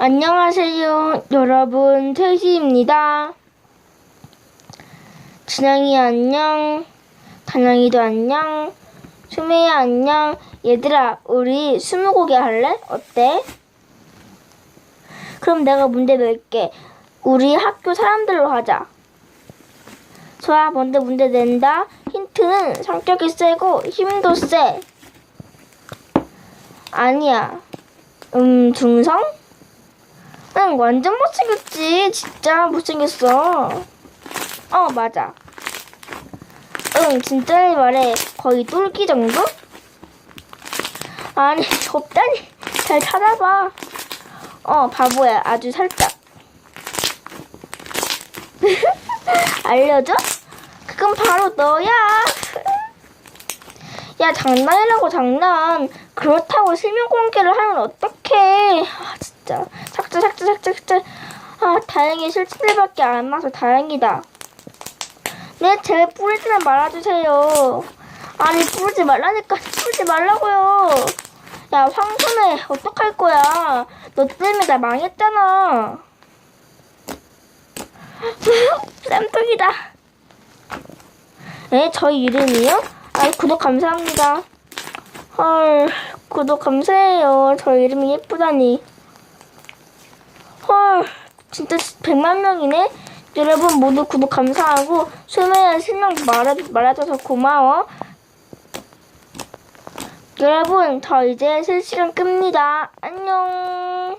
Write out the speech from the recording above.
안녕하세요, 여러분. 태시입니다. 진영이 안녕. 단영이도 안녕. 수미야 안녕. 얘들아, 우리 스무고개 할래? 어때? 그럼 내가 문제 낼게. 우리 학교 사람들로 하자. 좋아, 먼저 문제 낸다. 힌트는 성격이 세고 힘도 세. 아니야. 음, 중성? 응, 완전 못생겼지. 진짜 못생겼어. 어, 맞아. 응, 진짜 말해. 거의 뚫기 정도? 아니, 없다니. 잘 찾아봐. 어, 바보야. 아주 살짝. 알려줘? 그건 바로 너야. 야, 장난이라고 장난. 그렇다고 실명 공개를 하면 어떡해. 아, 진짜. 삭 삭제. 아, 다행히 실친들밖에 안 나서 다행이다. 네, 제발 뿌리지만 말아주세요. 아니, 뿌리지 말라니까. 뿌리지 말라고요. 야, 황순애, 어떡할 거야. 너 때문에 나 망했잖아. 쌈떡이다. 에, 저희 이름이요? 아, 구독 감사합니다. 헐, 구독 감사해요. 저 이름이 예쁘다니. 헐, 진짜 100만 명이네? 여러분 모두 구독 감사하고 수매야 실명 말아, 말아줘서 고마워. 여러분, 저 이제 실시간 끕니다. 안녕.